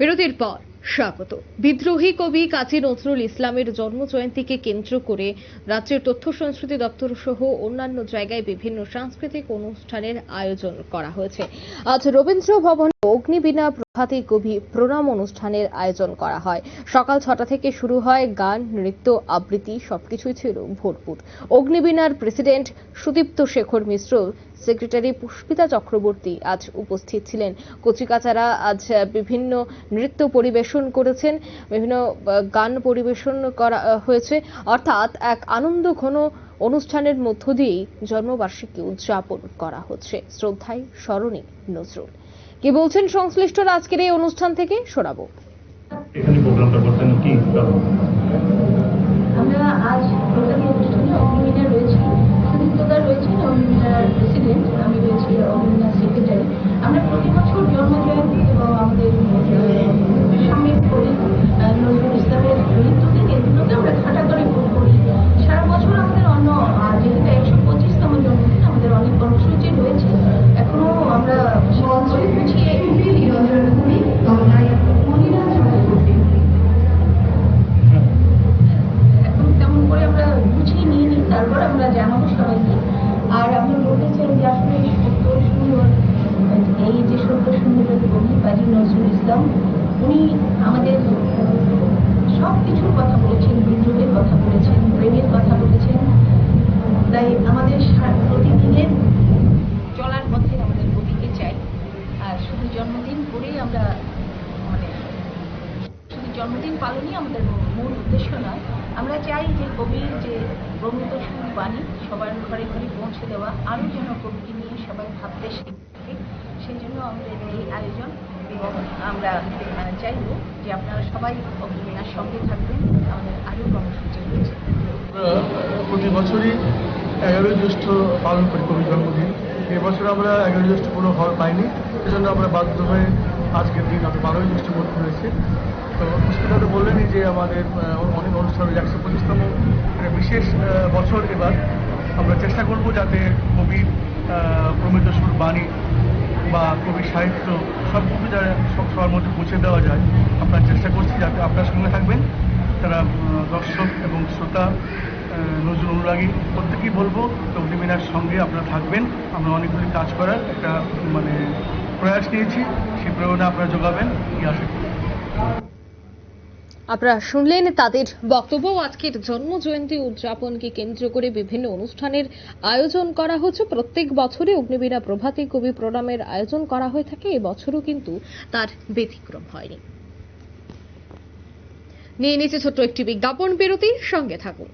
বিরতির পর স্বাগত। বিদ্রোহী কবি কাজী নজরুল ইসলামের জন্ম জয়ন্তীকে কেন্দ্র করে রাজ্যের তথ্য সংস্কৃতি দপ্তর সহ অন্যান্য জায়গায় বিভিন্ন সাংস্কৃতিক অনুষ্ঠানের আয়োজন করা হয়েছে। আজ রবীন্দ্র ভবন অগ্নিবীণা প্রভাতী কবি প্রণাম অনুষ্ঠানের আয়োজন করা হয়। সকাল ছটা থেকে শুরু হয় গান, নৃত্য, আবৃত্তি, সবকিছুই ছিল ভরপুর। অগ্নিবীণার প্রেসিডেন্ট সুদীপ্ত শেখর মিশ্র, সেক্রেটারি পুষ্পিতা চক্রবর্তী আজ উপস্থিত ছিলেন। কচিকাচারা আজ বিভিন্ন নৃত্য পরিবেশন করেছেন বিভিন্ন গান পরিবেশন করা হয়েছে। অর্থাৎ এক আনন্দ ঘন অনুষ্ঠানের মধ্য দিয়েই জন্মবার্ষিকী উদযাপন করা হচ্ছে। শ্রদ্ধায় স্মরণে নজরুল। কি বলছেন সংশ্লিষ্টরা আজকের এই অনুষ্ঠান থেকে? শোনাবো। এখানে প্রোগ্রামটা করতেন কি? আমরা আজ প্রধান অনুষ্ঠানে অগ্নিমিনা রয়েছি। আসলে সুন্দর এই যে সত্তর সুন্দর কবি নজরুল ইসলাম উনি আমাদের সব কিছুর কথা বলেছেন বিদ্রোহের কথা বলেছেন প্রেমের কথা বলেছেন তাই আমাদের সা- প্রতিদিনের চলার পথে আমাদের কবিকে চাই আর শুধু জন্মদিন করেই আমরা মানে শুধু জন্মদিন পালনই আমাদের মূল উদ্দেশ্য নয়। আমরা চাই যে কবির যে প্রমিত সুর বাণী সবার ঘরে ঘরে পৌঁছে দেওয়া, আরও যেন কবিকে নিয়ে সবাই ভাবতে শিখে, সেই জন্য আমাদের এই আয়োজন এবং আমরা চাইব যে আপনারা সবাই অগ্নিনার সঙ্গে থাকবেন। আমাদের আরও কর্মসূচি রয়েছে। প্রতি বছরই এগারোই জ্যৈষ্ঠ পালন করি কবি জন্মদিন। এবছর আমরা এগারোই জ্যৈষ্ঠ কোনো হল পাইনি। সেজন্য আমরা বাধ্য হয়ে আজকের দিন আমরা বারোই করতে হয়েছে। তো পুষ্পিতা তো বললেনই যে আমাদের অনেক অনুষ্ঠান একশো পঁচিশতম বিশেষ বছর এবার। আমরা চেষ্টা করব যাতে কবির প্রমিত সুর, বাণী বা কবি সাহিত্য সব কিছু যাতে সব সবার মধ্যে পৌঁছে দেওয়া যায়। আপনার চেষ্টা করছি যাতে আপনার সঙ্গে থাকবেন। তারা দর্শক এবং শ্রোতা নজরুল অনুরাগী, প্রত্যেকেই বলব অগ্নিমিনার সঙ্গে আপনারা থাকবেন। আমরা অনেকগুলি কাজ করার একটা মানে প্রয়াস নিয়েছি সেই প্রেরণা আপনারা যোগাবেন এই আশা করি। আপনারা শুনলেন তাদের বক্তব্য। আজকের জন্ম জয়ন্তী উদযাপনকে কেন্দ্র করে বিভিন্ন অনুষ্ঠানের আয়োজন করা হচ্ছে। প্রত্যেক বছরে অগ্নিবীণা প্রভাতী কবি প্রণামের আয়োজন করা হয়ে থাকে। এবছরও কিন্তু তার ব্যতিক্রম হয়নি। নিয়ে নিচে ছোট্ট একটি বিজ্ঞাপন বিরতির সঙ্গে থাকুন।